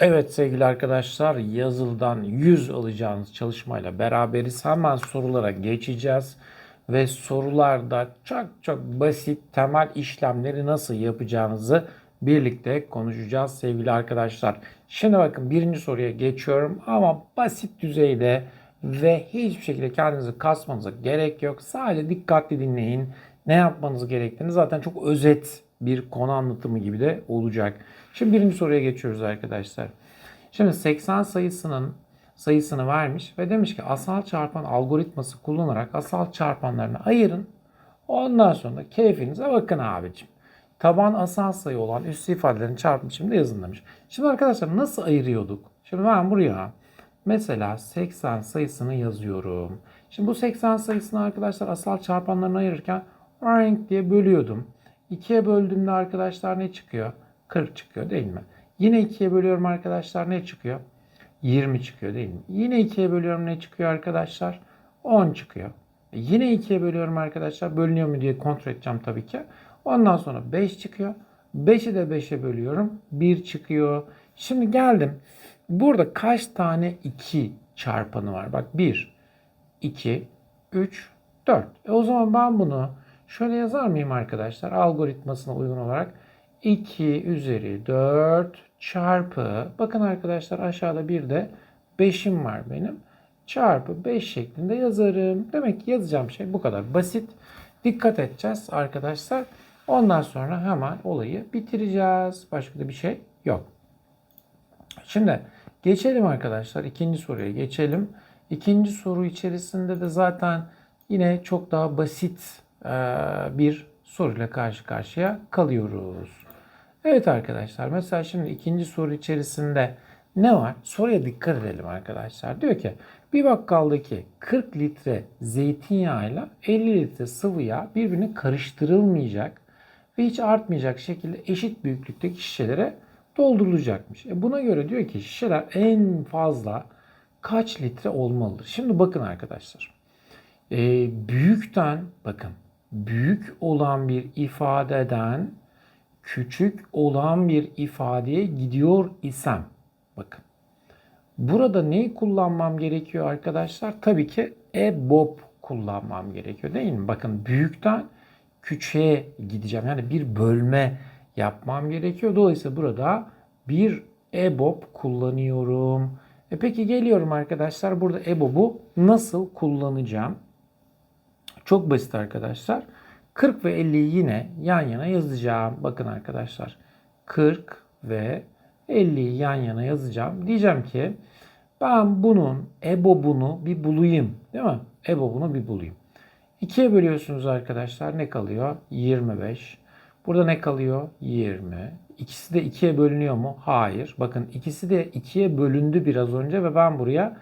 Evet sevgili arkadaşlar yazıldan 100 alacağınız çalışmayla beraberiz. Hemen sorulara geçeceğiz. Ve sorularda çok çok basit temel işlemleri nasıl yapacağınızı birlikte konuşacağız sevgili arkadaşlar. Şimdi bakın birinci soruya geçiyorum ama basit düzeyde ve hiçbir şekilde kendinizi kasmanıza gerek yok. Sadece dikkatli dinleyin. Ne yapmanız gerektiğini zaten çok özet bir konu anlatımı gibi de olacak. Şimdi birinci soruya geçiyoruz arkadaşlar. Şimdi 80 sayısının sayısını vermiş ve demiş ki asal çarpan algoritması kullanarak asal çarpanlarını ayırın. Ondan sonra keyfinize bakın abicim. Taban asal sayı olan üstü ifadelerin çarpım biçiminde yazın demiş. Şimdi arkadaşlar nasıl ayırıyorduk? Şimdi ben buraya mesela 80 sayısını yazıyorum. Şimdi bu 80 sayısını arkadaşlar asal çarpanlarına ayırırken rank diye bölüyordum. 2'ye böldüğümde arkadaşlar ne çıkıyor? 40 çıkıyor değil mi? Yine 2'ye bölüyorum arkadaşlar ne çıkıyor? 20 çıkıyor değil mi? Yine 2'ye bölüyorum ne çıkıyor arkadaşlar? 10 çıkıyor. E Yine 2'ye bölüyorum arkadaşlar. Bölünüyor mu diye kontrol edeceğim tabii ki. Ondan sonra 5 çıkıyor. 5'i de 5'e bölüyorum. 1 çıkıyor. Şimdi geldim. Burada kaç tane 2 çarpanı var? Bak 1, 2, 3, 4. E o zaman ben bunu şöyle yazar mıyım arkadaşlar? Algoritmasına uygun olarak 2 üzeri 4 çarpı bakın arkadaşlar aşağıda bir de 5'im var benim. Çarpı 5 şeklinde yazarım. Demek ki yazacağım şey bu kadar basit. Dikkat edeceğiz arkadaşlar. Ondan sonra hemen olayı bitireceğiz. Başka da bir şey yok. Şimdi geçelim arkadaşlar. ikinci soruya geçelim. İkinci soru içerisinde de zaten yine çok daha basit bir soruyla karşı karşıya kalıyoruz. Evet arkadaşlar mesela şimdi ikinci soru içerisinde ne var? Soruya dikkat edelim arkadaşlar. Diyor ki bir bakkaldaki 40 litre zeytinyağıyla 50 litre sıvı yağ birbirine karıştırılmayacak ve hiç artmayacak şekilde eşit büyüklükteki şişelere doldurulacakmış. E buna göre diyor ki şişeler en fazla kaç litre olmalıdır? Şimdi bakın arkadaşlar. E, büyükten bakın büyük olan bir ifadeden küçük olan bir ifadeye gidiyor isem bakın. Burada neyi kullanmam gerekiyor arkadaşlar? Tabii ki EBOB kullanmam gerekiyor değil mi? Bakın büyükten küçüğe gideceğim. Yani bir bölme yapmam gerekiyor. Dolayısıyla burada bir EBOB kullanıyorum. E peki geliyorum arkadaşlar. Burada EBOB'u nasıl kullanacağım? Çok basit arkadaşlar. 40 ve 50'yi yine yan yana yazacağım. Bakın arkadaşlar 40 ve 50'yi yan yana yazacağım. Diyeceğim ki ben bunun EBOB'unu bir bulayım. Değil mi? EBOB'unu bir bulayım. 2'ye bölüyorsunuz arkadaşlar. Ne kalıyor? 25. Burada ne kalıyor? 20. İkisi de 2'ye bölünüyor mu? Hayır. Bakın ikisi de 2'ye bölündü biraz önce ve ben buraya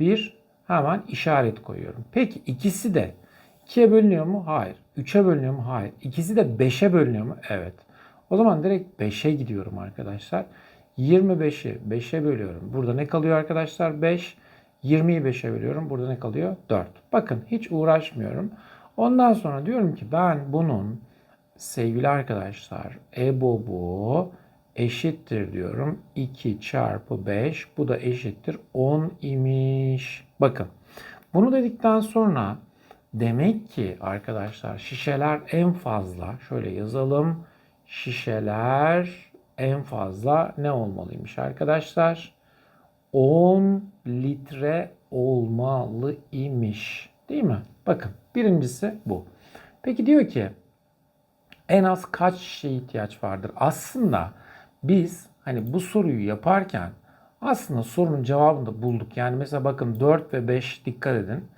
bir hemen işaret koyuyorum. Peki ikisi de 2'ye bölünüyor mu? Hayır. 3'e bölünüyor mu? Hayır. İkisi de 5'e bölünüyor mu? Evet. O zaman direkt 5'e gidiyorum arkadaşlar. 25'i 5'e bölüyorum. Burada ne kalıyor arkadaşlar? 5. 20'yi 5'e bölüyorum. Burada ne kalıyor? 4. Bakın hiç uğraşmıyorum. Ondan sonra diyorum ki ben bunun sevgili arkadaşlar EBOB'u eşittir diyorum. 2 çarpı 5. Bu da eşittir 10 imiş. Bakın bunu dedikten sonra Demek ki arkadaşlar şişeler en fazla şöyle yazalım. Şişeler en fazla ne olmalıymış arkadaşlar? 10 litre olmalı imiş. Değil mi? Bakın birincisi bu. Peki diyor ki en az kaç şişeye ihtiyaç vardır? Aslında biz hani bu soruyu yaparken aslında sorunun cevabını da bulduk. Yani mesela bakın 4 ve 5 dikkat edin.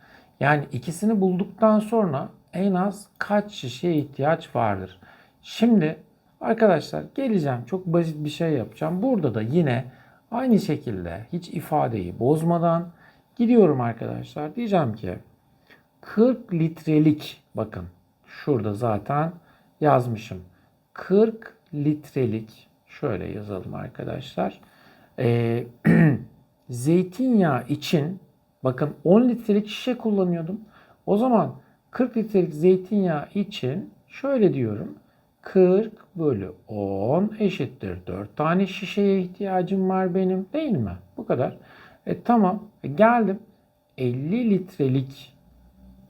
Yani ikisini bulduktan sonra en az kaç şişeye ihtiyaç vardır? Şimdi arkadaşlar geleceğim çok basit bir şey yapacağım. Burada da yine aynı şekilde hiç ifadeyi bozmadan gidiyorum arkadaşlar. Diyeceğim ki 40 litrelik bakın şurada zaten yazmışım. 40 litrelik şöyle yazalım arkadaşlar. Ee, zeytinyağı için Bakın 10 litrelik şişe kullanıyordum. O zaman 40 litrelik zeytinyağı için şöyle diyorum. 40 bölü 10 eşittir 4 tane şişeye ihtiyacım var benim değil mi? Bu kadar. E tamam E, geldim 50 litrelik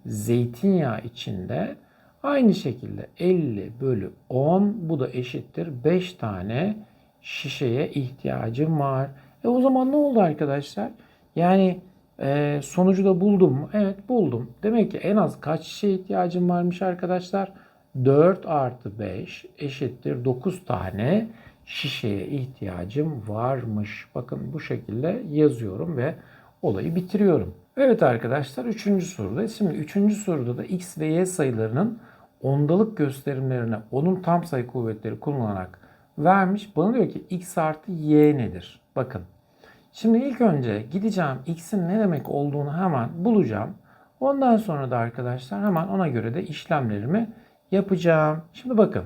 zeytinyağı içinde aynı şekilde 50 bölü 10 bu da eşittir 5 tane şişeye ihtiyacım var. E o zaman ne oldu arkadaşlar? Yani e, sonucu da buldum mu? Evet buldum. Demek ki en az kaç şişeye ihtiyacım varmış arkadaşlar? 4 artı 5 eşittir 9 tane şişeye ihtiyacım varmış. Bakın bu şekilde yazıyorum ve olayı bitiriyorum. Evet arkadaşlar 3. soruda. Şimdi 3. soruda da x ve y sayılarının ondalık gösterimlerine onun tam sayı kuvvetleri kullanarak vermiş. Bana diyor ki x artı y nedir? Bakın. Şimdi ilk önce gideceğim x'in ne demek olduğunu hemen bulacağım. Ondan sonra da arkadaşlar hemen ona göre de işlemlerimi yapacağım. Şimdi bakın.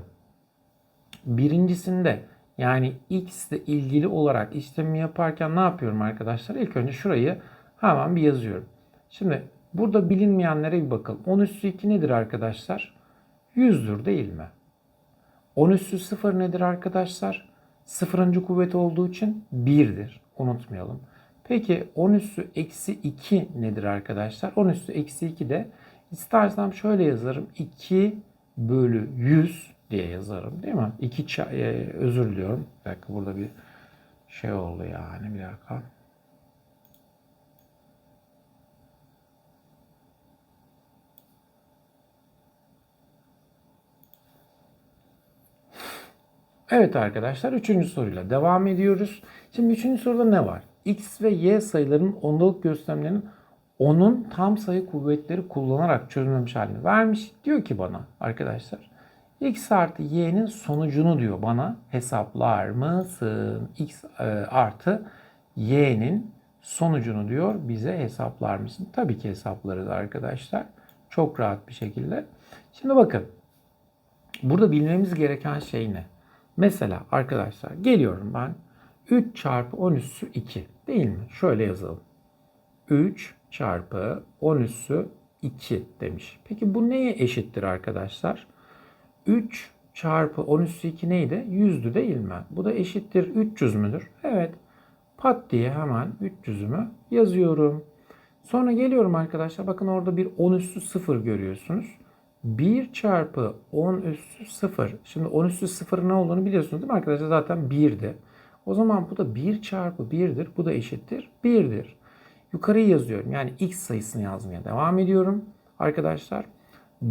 Birincisinde yani x ile ilgili olarak işlemi yaparken ne yapıyorum arkadaşlar? İlk önce şurayı hemen bir yazıyorum. Şimdi burada bilinmeyenlere bir bakalım. 10 üssü 2 nedir arkadaşlar? 100'dür değil mi? 10 üssü 0 nedir arkadaşlar? Sıfırıncı kuvvet olduğu için 1'dir. Unutmayalım. Peki 10 üssü eksi 2 nedir arkadaşlar? 10 üssü eksi 2 de istersem şöyle yazarım. 2 bölü 100 diye yazarım değil mi? 2 e, özür diliyorum. Bir dakika burada bir şey oldu yani bir dakika. Evet arkadaşlar 3. soruyla devam ediyoruz. Şimdi 3. soruda ne var? X ve Y sayılarının ondalık gösterimlerinin onun tam sayı kuvvetleri kullanarak çözülmemiş halini vermiş. Diyor ki bana arkadaşlar x artı y'nin sonucunu diyor bana hesaplar mısın? x e, artı y'nin sonucunu diyor bize hesaplar mısın? Tabii ki hesaplarız arkadaşlar. Çok rahat bir şekilde. Şimdi bakın. Burada bilmemiz gereken şey ne? Mesela arkadaşlar geliyorum ben 3 çarpı 10 üssü 2 değil mi? Şöyle yazalım. 3 çarpı 10 üssü 2 demiş. Peki bu neye eşittir arkadaşlar? 3 çarpı 10 üssü 2 neydi? 100'dü değil mi? Bu da eşittir 300 müdür? Evet. Pat diye hemen 300'ümü yazıyorum. Sonra geliyorum arkadaşlar. Bakın orada bir 10 üssü 0 görüyorsunuz. 1 çarpı 10 üssü 0. Şimdi 10 üssü 0 ne olduğunu biliyorsunuz değil mi arkadaşlar? Zaten 1'di. O zaman bu da 1 çarpı 1'dir. Bu da eşittir 1'dir. Yukarıyı yazıyorum. Yani x sayısını yazmaya devam ediyorum. Arkadaşlar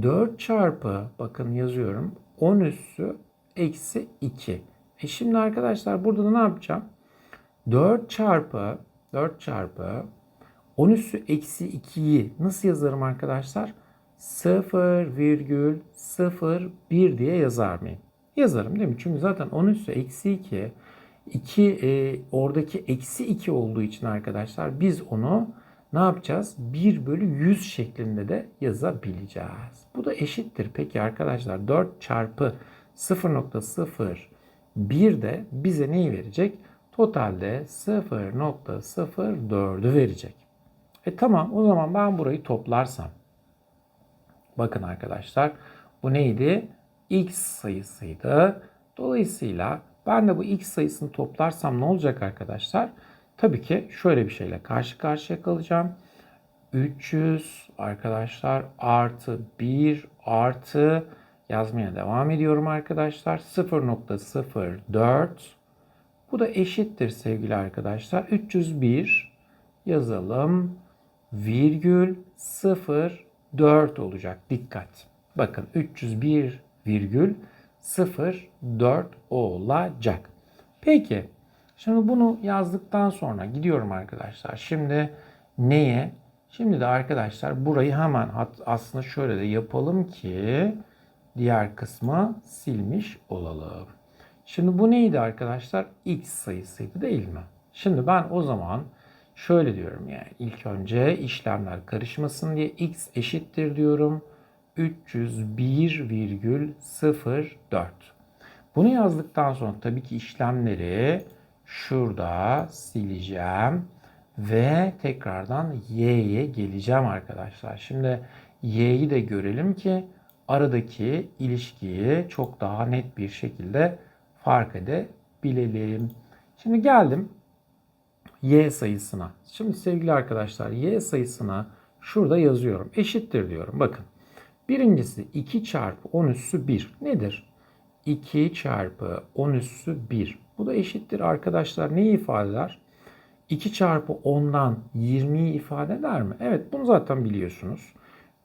4 çarpı bakın yazıyorum 10 üssü eksi 2. E şimdi arkadaşlar burada da ne yapacağım? 4 çarpı 4 çarpı 10 üssü eksi 2'yi nasıl yazarım arkadaşlar? 0,01 diye yazar mıyım? Yazarım değil mi? Çünkü zaten 10 üssü eksi 2 2 e, oradaki eksi 2 olduğu için arkadaşlar biz onu ne yapacağız? 1 bölü 100 şeklinde de yazabileceğiz. Bu da eşittir. Peki arkadaşlar 4 çarpı 0.01 de bize neyi verecek? Totalde 0.04'ü verecek. E tamam o zaman ben burayı toplarsam. Bakın arkadaşlar bu neydi? X sayısıydı. Dolayısıyla ben de bu x sayısını toplarsam ne olacak arkadaşlar? Tabii ki şöyle bir şeyle karşı karşıya kalacağım. 300 arkadaşlar artı 1 artı yazmaya devam ediyorum arkadaşlar. 0.04 bu da eşittir sevgili arkadaşlar. 301 yazalım. Virgül 04 olacak. Dikkat. Bakın 301 virgül 0,4 olacak. Peki şimdi bunu yazdıktan sonra gidiyorum arkadaşlar. Şimdi neye? Şimdi de arkadaşlar burayı hemen aslında şöyle de yapalım ki diğer kısmı silmiş olalım. Şimdi bu neydi arkadaşlar? X sayısıydı değil mi? Şimdi ben o zaman şöyle diyorum yani ilk önce işlemler karışmasın diye x eşittir diyorum. 301,04. Bunu yazdıktan sonra tabii ki işlemleri şurada sileceğim ve tekrardan y'ye geleceğim arkadaşlar. Şimdi y'yi de görelim ki aradaki ilişkiyi çok daha net bir şekilde fark edebilelim. Şimdi geldim y sayısına. Şimdi sevgili arkadaşlar y sayısına şurada yazıyorum. Eşittir diyorum. Bakın. Birincisi 2 çarpı 10 üssü 1 nedir? 2 çarpı 10 üssü 1. Bu da eşittir arkadaşlar. Neyi ifade eder? 2 çarpı 10'dan 20'yi ifade eder mi? Evet bunu zaten biliyorsunuz.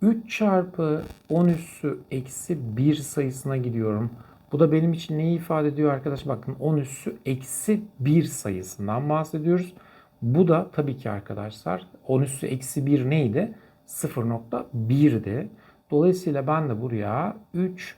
3 çarpı 10 üssü eksi 1 sayısına gidiyorum. Bu da benim için neyi ifade ediyor arkadaşlar? Bakın 10 üssü eksi 1 sayısından bahsediyoruz. Bu da tabii ki arkadaşlar 10 üssü eksi 1 neydi? 0.1'di. Dolayısıyla ben de buraya 3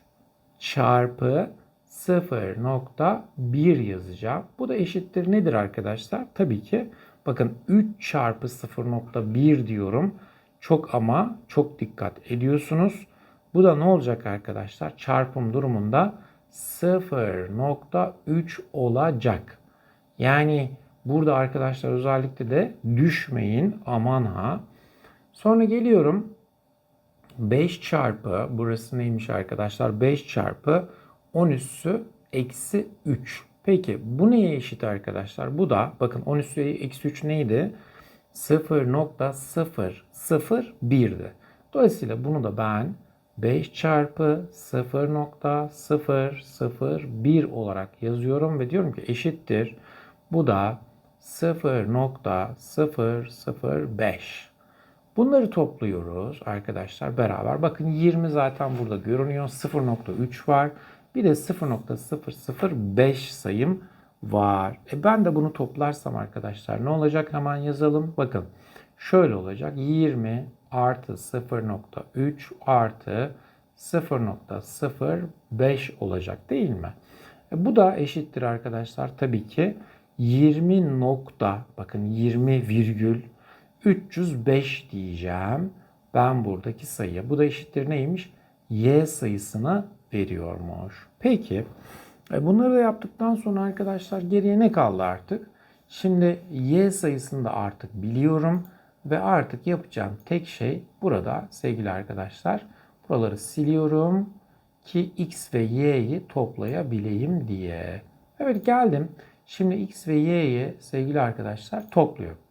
çarpı 0.1 yazacağım. Bu da eşittir nedir arkadaşlar? Tabii ki bakın 3 çarpı 0.1 diyorum. Çok ama çok dikkat ediyorsunuz. Bu da ne olacak arkadaşlar? Çarpım durumunda 0.3 olacak. Yani burada arkadaşlar özellikle de düşmeyin aman ha. Sonra geliyorum 5 çarpı burası neymiş arkadaşlar? 5 çarpı 10 üssü eksi 3. Peki bu neye eşit arkadaşlar? Bu da bakın 10 üssü eksi 3 neydi? 0.001'di. Dolayısıyla bunu da ben 5 çarpı 0.001 olarak yazıyorum ve diyorum ki eşittir. Bu da 0.005. Bunları topluyoruz arkadaşlar beraber. Bakın 20 zaten burada görünüyor. 0.3 var. Bir de 0.005 sayım var. E ben de bunu toplarsam arkadaşlar ne olacak hemen yazalım. Bakın şöyle olacak. 20 artı 0.3 artı 0.05 olacak değil mi? E bu da eşittir arkadaşlar tabii ki 20 nokta bakın 20 virgül 305 diyeceğim. Ben buradaki sayıya. Bu da eşittir neymiş? Y sayısını veriyormuş. Peki e, bunları da yaptıktan sonra arkadaşlar geriye ne kaldı artık? Şimdi Y sayısını da artık biliyorum. Ve artık yapacağım tek şey burada sevgili arkadaşlar. Buraları siliyorum ki X ve Y'yi toplayabileyim diye. Evet geldim. Şimdi X ve Y'yi sevgili arkadaşlar topluyorum.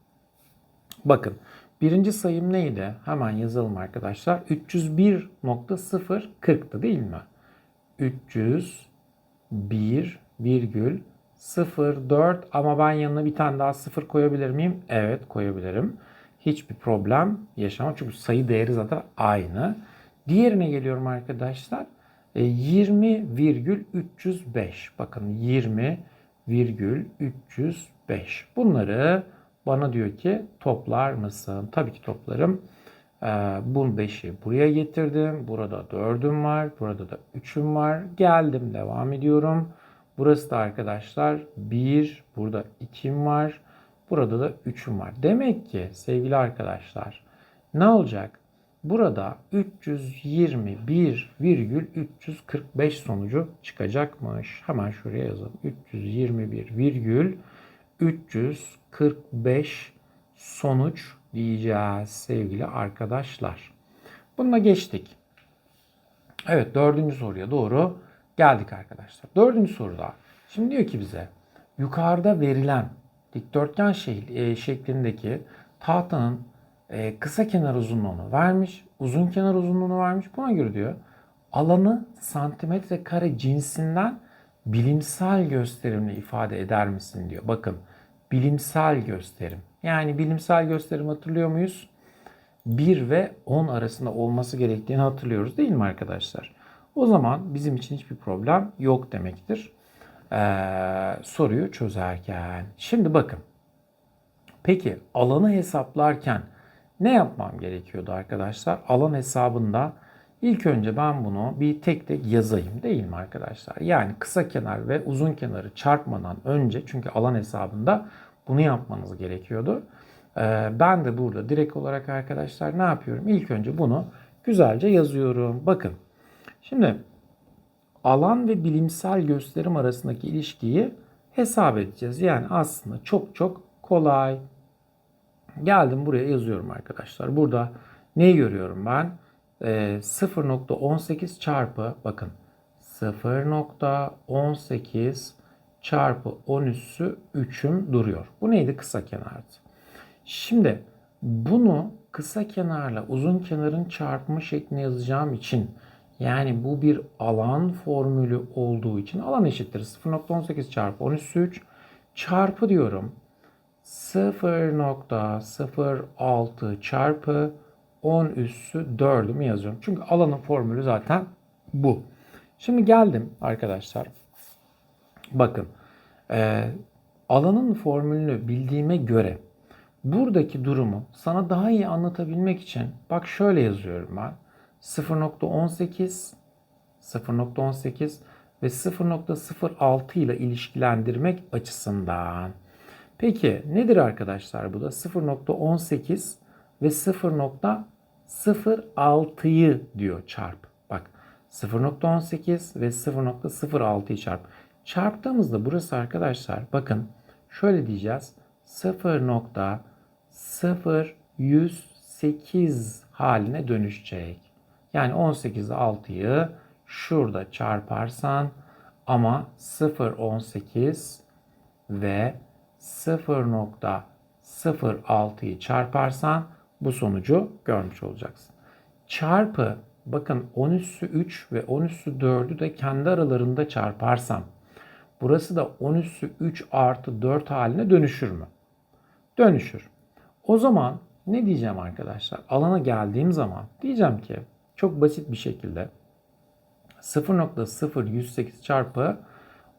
Bakın birinci sayım neydi? Hemen yazalım arkadaşlar. 301.040'tı değil mi? 301,04 ama ben yanına bir tane daha sıfır koyabilir miyim? Evet koyabilirim. Hiçbir problem yaşamam çünkü sayı değeri zaten aynı. Diğerine geliyorum arkadaşlar. 20,305. E, Bakın 20,305. Bunları bana diyor ki toplar mısın? Tabii ki toplarım. Ee, bu 5'i buraya getirdim. Burada 4'üm var. Burada da 3'üm var. Geldim devam ediyorum. Burası da arkadaşlar 1. Burada 2'm var. Burada da 3'üm var. Demek ki sevgili arkadaşlar ne olacak? Burada 321,345 sonucu çıkacakmış. Hemen şuraya yazalım. 321,345 sonuç diyeceğiz sevgili arkadaşlar. Bununla geçtik. Evet dördüncü soruya doğru geldik arkadaşlar. Dördüncü soruda şimdi diyor ki bize yukarıda verilen dikdörtgen e, şeklindeki tahtanın e, kısa kenar uzunluğunu vermiş, uzun kenar uzunluğunu vermiş. Buna göre diyor alanı santimetre kare cinsinden bilimsel gösterimle ifade eder misin diyor. Bakın bilimsel gösterim. Yani bilimsel gösterim hatırlıyor muyuz? 1 ve 10 arasında olması gerektiğini hatırlıyoruz değil mi arkadaşlar? O zaman bizim için hiçbir problem yok demektir. Ee, soruyu çözerken. Şimdi bakın. Peki alanı hesaplarken ne yapmam gerekiyordu arkadaşlar? Alan hesabında ilk önce ben bunu bir tek tek yazayım değil mi arkadaşlar? Yani kısa kenar ve uzun kenarı çarpmadan önce çünkü alan hesabında bunu yapmanız gerekiyordu. Ee, ben de burada direkt olarak arkadaşlar ne yapıyorum? İlk önce bunu güzelce yazıyorum. Bakın. Şimdi alan ve bilimsel gösterim arasındaki ilişkiyi hesap edeceğiz. Yani aslında çok çok kolay. Geldim buraya yazıyorum arkadaşlar. Burada neyi görüyorum ben? E, 0.18 çarpı bakın 0.18 çarpı 10 üssü 3'üm duruyor. Bu neydi? Kısa kenardı. Şimdi bunu kısa kenarla uzun kenarın çarpımı şeklinde yazacağım için yani bu bir alan formülü olduğu için alan eşittir 0.18 çarpı 10 üssü 3 çarpı diyorum 0.06 çarpı 10 üssü 4'ümü yazıyorum. Çünkü alanın formülü zaten bu. Şimdi geldim arkadaşlar. Bakın e, alanın formülünü bildiğime göre buradaki durumu sana daha iyi anlatabilmek için bak şöyle yazıyorum ben. 0.18 0.18 ve 0.06 ile ilişkilendirmek açısından. Peki nedir arkadaşlar bu da? 0.18 ve 0.06'yı diyor çarp. Bak 0.18 ve 0.06'yı çarp. Çarptığımızda burası arkadaşlar bakın şöyle diyeceğiz. 0.0108 haline dönüşecek. Yani 18 ile 6'yı şurada çarparsan ama 0.18 ve 0.06'yı çarparsan bu sonucu görmüş olacaksın. Çarpı bakın 10 üssü 3 ve 10 üssü 4'ü de kendi aralarında çarparsam burası da 10 üssü 3 artı 4 haline dönüşür mü? Dönüşür. O zaman ne diyeceğim arkadaşlar? Alana geldiğim zaman diyeceğim ki çok basit bir şekilde 0.0108 çarpı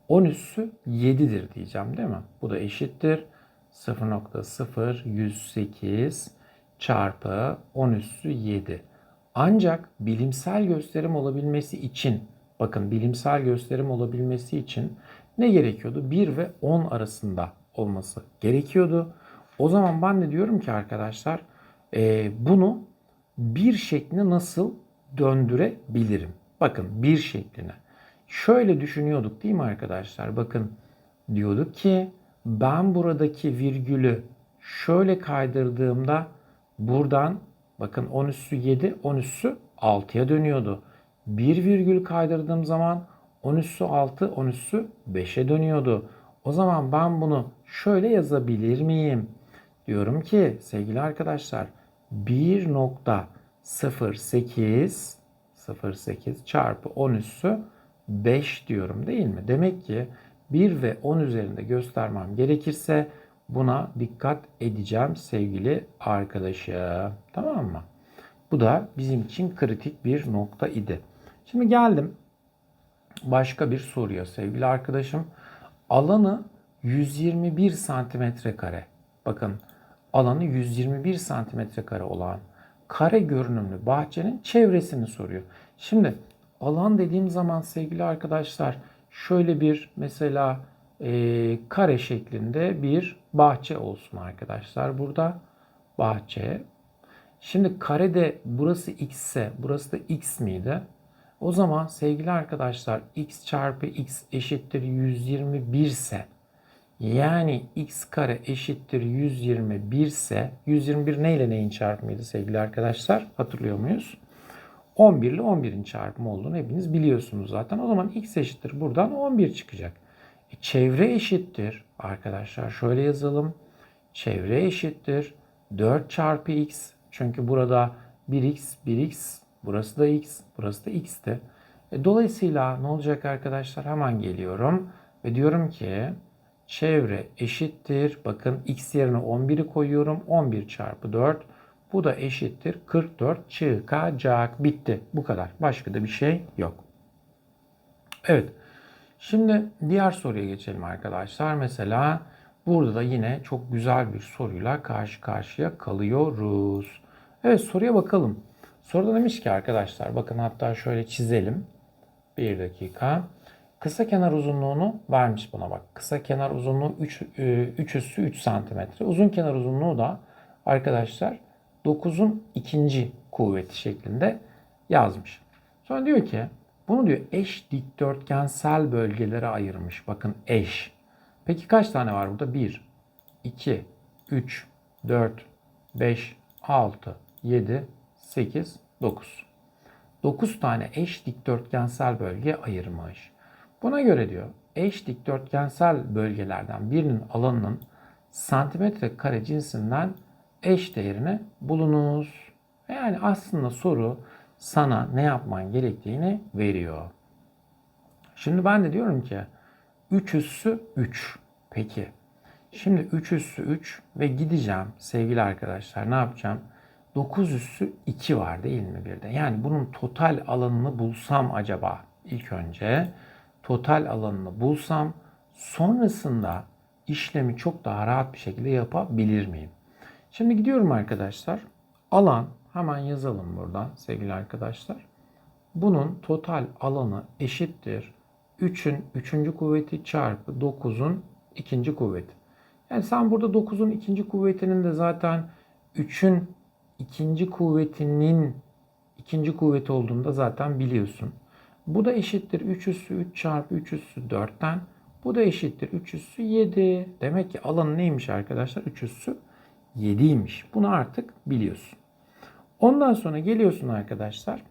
10 üssü 7'dir diyeceğim değil mi? Bu da eşittir 0.0108 çarpı 10 üssü 7. Ancak bilimsel gösterim olabilmesi için bakın bilimsel gösterim olabilmesi için ne gerekiyordu? 1 ve 10 arasında olması gerekiyordu. O zaman ben de diyorum ki arkadaşlar e, bunu bir şekline nasıl döndürebilirim? Bakın bir şekline. Şöyle düşünüyorduk değil mi arkadaşlar? Bakın diyorduk ki ben buradaki virgülü şöyle kaydırdığımda buradan bakın 10 üssü 7, 10 üssü 6'ya dönüyordu. Bir virgül kaydırdığım zaman 10 üssü 6, 10 üssü 5'e dönüyordu. O zaman ben bunu şöyle yazabilir miyim? Diyorum ki sevgili arkadaşlar 1.08 0.8 çarpı 10 üssü 5 diyorum değil mi? Demek ki 1 ve 10 üzerinde göstermem gerekirse buna dikkat edeceğim sevgili arkadaşım. Tamam mı? Bu da bizim için kritik bir nokta idi. Şimdi geldim başka bir soruya sevgili arkadaşım. Alanı 121 santimetre kare. Bakın alanı 121 santimetre kare olan kare görünümlü bahçenin çevresini soruyor. Şimdi alan dediğim zaman sevgili arkadaşlar şöyle bir mesela e, kare şeklinde bir bahçe olsun arkadaşlar. Burada bahçe. Şimdi karede burası x ise burası da x miydi? O zaman sevgili arkadaşlar x çarpı x eşittir 121 ise yani x kare eşittir 121 ise 121 ne ile neyin çarpımıydı sevgili arkadaşlar? Hatırlıyor muyuz? 11 ile 11'in çarpımı olduğunu hepiniz biliyorsunuz zaten. O zaman x eşittir buradan 11 çıkacak. Çevre eşittir arkadaşlar şöyle yazalım. Çevre eşittir 4 çarpı x. Çünkü burada 1x, 1x, burası da x, burası da x'ti. E, dolayısıyla ne olacak arkadaşlar? Hemen geliyorum ve diyorum ki çevre eşittir. Bakın x yerine 11'i koyuyorum. 11 çarpı 4. Bu da eşittir 44 çıkacak. Bitti. Bu kadar. Başka da bir şey yok. Evet. Şimdi diğer soruya geçelim arkadaşlar. Mesela burada da yine çok güzel bir soruyla karşı karşıya kalıyoruz. Evet soruya bakalım. Soruda demiş ki arkadaşlar bakın hatta şöyle çizelim. Bir dakika. Kısa kenar uzunluğunu vermiş buna bak. Kısa kenar uzunluğu 3, 3 e, üssü 3 santimetre. Uzun kenar uzunluğu da arkadaşlar 9'un ikinci kuvveti şeklinde yazmış. Sonra diyor ki bunu diyor eş dikdörtgensel bölgelere ayırmış. Bakın eş. Peki kaç tane var burada? 1, 2, 3, 4, 5, 6, 7, 8, 9. 9 tane eş dikdörtgensel bölge ayırmış. Buna göre diyor eş dikdörtgensel bölgelerden birinin alanının santimetre kare cinsinden eş değerini bulunuz. Yani aslında soru sana ne yapman gerektiğini veriyor. Şimdi ben de diyorum ki 3 üssü 3. Peki. Şimdi 3 üssü 3 ve gideceğim sevgili arkadaşlar ne yapacağım? 9 üssü 2 var değil mi bir de? Yani bunun total alanını bulsam acaba ilk önce total alanını bulsam sonrasında işlemi çok daha rahat bir şekilde yapabilir miyim? Şimdi gidiyorum arkadaşlar. Alan hemen yazalım buradan sevgili arkadaşlar. Bunun total alanı eşittir 3'ün 3. kuvveti çarpı 9'un 2. kuvveti. Yani sen burada 9'un 2. kuvvetinin de zaten 3'ün 2. kuvvetinin 2. kuvveti olduğunu da zaten biliyorsun. Bu da eşittir 3 üssü 3 çarpı 3 üssü 4'ten. Bu da eşittir 3 üssü 7. Demek ki alanı neymiş arkadaşlar? 3 üssü 7'ymiş. Bunu artık biliyorsun. Ondan sonra geliyorsun arkadaşlar.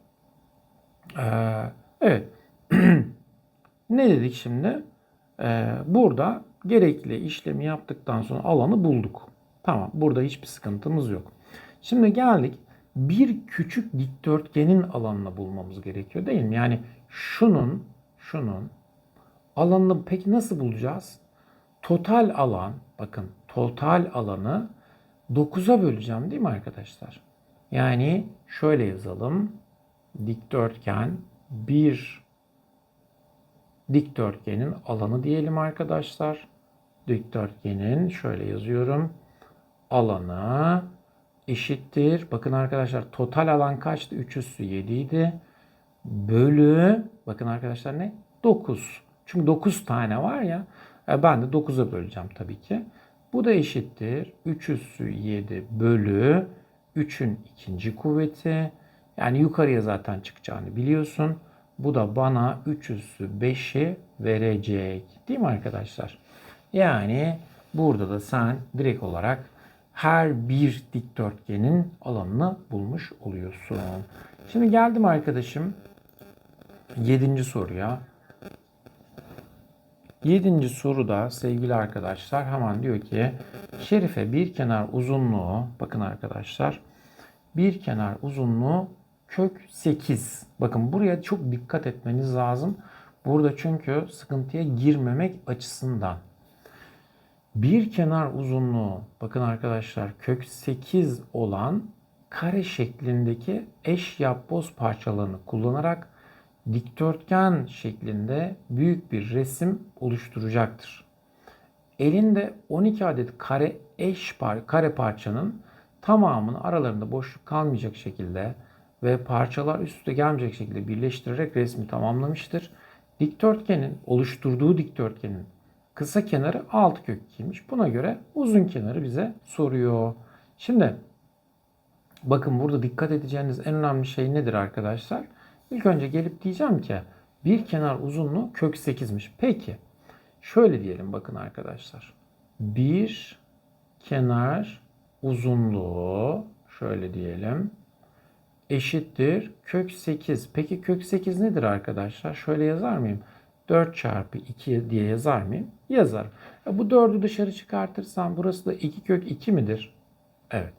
Ee, evet. ne dedik şimdi? Ee, burada gerekli işlemi yaptıktan sonra alanı bulduk. Tamam. Burada hiçbir sıkıntımız yok. Şimdi geldik. Bir küçük dikdörtgenin alanını bulmamız gerekiyor değil mi? Yani şunun, şunun alanını peki nasıl bulacağız? Total alan, bakın total alanı 9'a böleceğim değil mi arkadaşlar? Yani şöyle yazalım. Dikdörtgen bir dikdörtgenin alanı diyelim arkadaşlar. Dikdörtgenin şöyle yazıyorum. Alanı eşittir. Bakın arkadaşlar total alan kaçtı? 3 üssü 7 idi. Bölü bakın arkadaşlar ne? 9. Çünkü 9 tane var ya. E, ben de 9'a böleceğim tabii ki. Bu da eşittir. 3 üssü 7 bölü 3'ün ikinci kuvveti. Yani yukarıya zaten çıkacağını biliyorsun. Bu da bana 3 üssü 5'i verecek. Değil mi arkadaşlar? Yani burada da sen direkt olarak her bir dikdörtgenin alanını bulmuş oluyorsun. Şimdi geldim arkadaşım 7. soruya. 7. soruda sevgili arkadaşlar hemen diyor ki Şerife bir kenar uzunluğu bakın arkadaşlar bir kenar uzunluğu kök 8. Bakın buraya çok dikkat etmeniz lazım. Burada çünkü sıkıntıya girmemek açısından. Bir kenar uzunluğu bakın arkadaşlar kök 8 olan kare şeklindeki eş yapboz parçalarını kullanarak dikdörtgen şeklinde büyük bir resim oluşturacaktır. Elinde 12 adet kare eş par kare parçanın tamamını aralarında boşluk kalmayacak şekilde ve parçalar üst üste gelmeyecek şekilde birleştirerek resmi tamamlamıştır. Dikdörtgenin oluşturduğu dikdörtgenin kısa kenarı 6 kök 2'ymiş. Buna göre uzun kenarı bize soruyor. Şimdi bakın burada dikkat edeceğiniz en önemli şey nedir arkadaşlar? İlk önce gelip diyeceğim ki bir kenar uzunluğu kök 8'miş. Peki şöyle diyelim bakın arkadaşlar. Bir kenar uzunluğu şöyle diyelim eşittir kök 8. Peki kök 8 nedir arkadaşlar? Şöyle yazar mıyım? 4 çarpı 2 diye yazar mıyım? Yazarım. E bu 4'ü dışarı çıkartırsam burası da 2 kök 2 midir? Evet.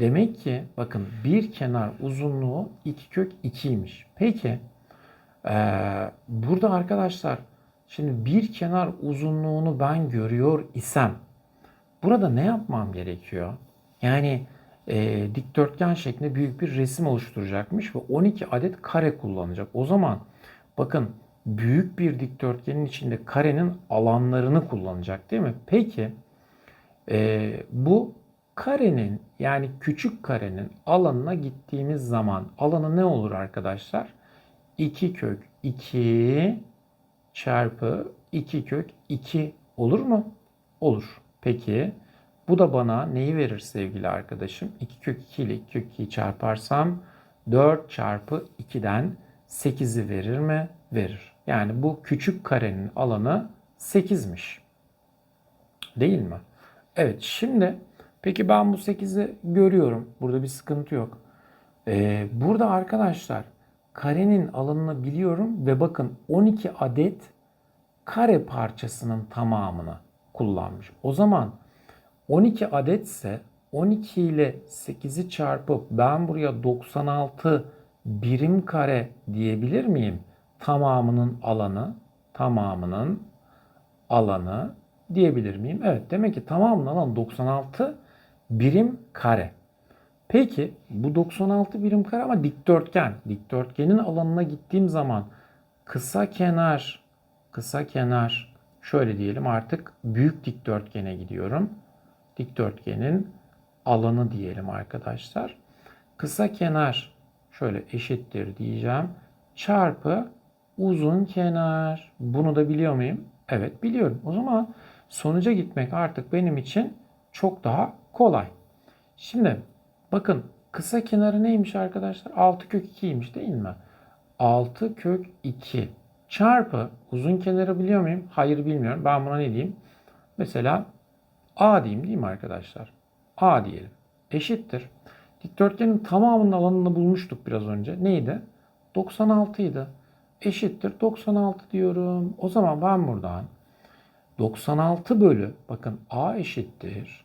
Demek ki bakın bir kenar uzunluğu 2 kök 2'ymiş. Peki ee, burada arkadaşlar şimdi bir kenar uzunluğunu ben görüyor isem burada ne yapmam gerekiyor? Yani e, dikdörtgen şeklinde büyük bir resim oluşturacakmış ve 12 adet kare kullanacak. O zaman bakın büyük bir dikdörtgenin içinde karenin alanlarını kullanacak değil mi? Peki e, bu karenin yani küçük karenin alanına gittiğimiz zaman alanı ne olur arkadaşlar? 2 kök 2 çarpı 2 kök 2 olur mu? Olur. Peki bu da bana neyi verir sevgili arkadaşım? 2 kök 2 ile 2 kök 2'yi çarparsam 4 çarpı 2'den 8'i verir mi? Verir. Yani bu küçük karenin alanı 8'miş. Değil mi? Evet şimdi peki ben bu 8'i görüyorum. Burada bir sıkıntı yok. Ee, burada arkadaşlar karenin alanını biliyorum ve bakın 12 adet kare parçasının tamamını kullanmış. O zaman 12 adetse 12 ile 8'i çarpıp ben buraya 96 birim kare diyebilir miyim? Tamamının alanı, tamamının alanı diyebilir miyim? Evet demek ki tamamının alanı 96 birim kare. Peki bu 96 birim kare ama dikdörtgen. Dikdörtgenin alanına gittiğim zaman kısa kenar, kısa kenar şöyle diyelim artık büyük dikdörtgene gidiyorum. Dikdörtgenin alanı diyelim arkadaşlar. Kısa kenar şöyle eşittir diyeceğim. Çarpı uzun kenar. Bunu da biliyor muyum? Evet biliyorum. O zaman sonuca gitmek artık benim için çok daha kolay. Şimdi bakın kısa kenarı neymiş arkadaşlar? 6 kök 2'ymiş değil mi? 6 kök 2 çarpı uzun kenarı biliyor muyum? Hayır bilmiyorum. Ben buna ne diyeyim? Mesela A diyeyim değil mi arkadaşlar? A diyelim. Eşittir. Dikdörtgenin tamamının alanını bulmuştuk biraz önce. Neydi? 96 idi. Eşittir 96 diyorum. O zaman ben buradan 96 bölü bakın A eşittir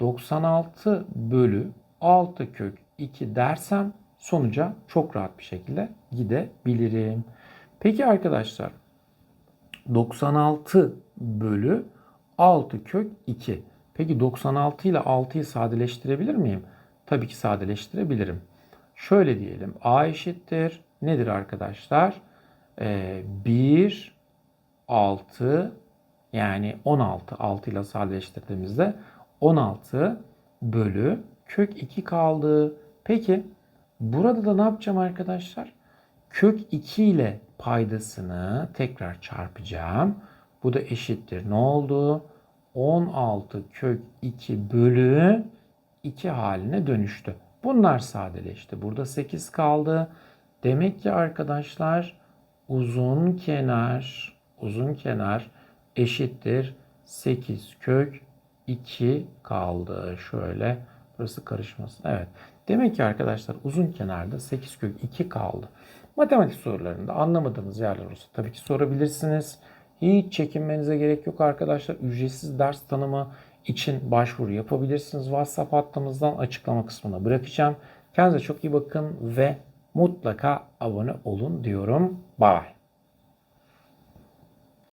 96 bölü 6 kök 2 dersem sonuca çok rahat bir şekilde gidebilirim. Peki arkadaşlar 96 bölü 6 kök 2. Peki 96 ile 6'yı sadeleştirebilir miyim? Tabii ki sadeleştirebilirim. Şöyle diyelim. A eşittir. Nedir arkadaşlar? Ee, 1, 6 yani 16. 6 ile sadeleştirdiğimizde 16 bölü kök 2 kaldı. Peki burada da ne yapacağım arkadaşlar? Kök 2 ile paydasını tekrar çarpacağım. Bu da eşittir. Ne oldu? 16 kök 2 bölü 2 haline dönüştü. Bunlar sadeleşti. Burada 8 kaldı. Demek ki arkadaşlar uzun kenar uzun kenar eşittir 8 kök 2 kaldı. Şöyle burası karışmasın. Evet. Demek ki arkadaşlar uzun kenarda 8 kök 2 kaldı. Matematik sorularında anlamadığınız yerler olursa tabii ki sorabilirsiniz. Hiç çekinmenize gerek yok arkadaşlar. Ücretsiz ders tanımı için başvuru yapabilirsiniz. WhatsApp hattımızdan açıklama kısmına bırakacağım. Kendinize çok iyi bakın ve mutlaka abone olun diyorum. Bye.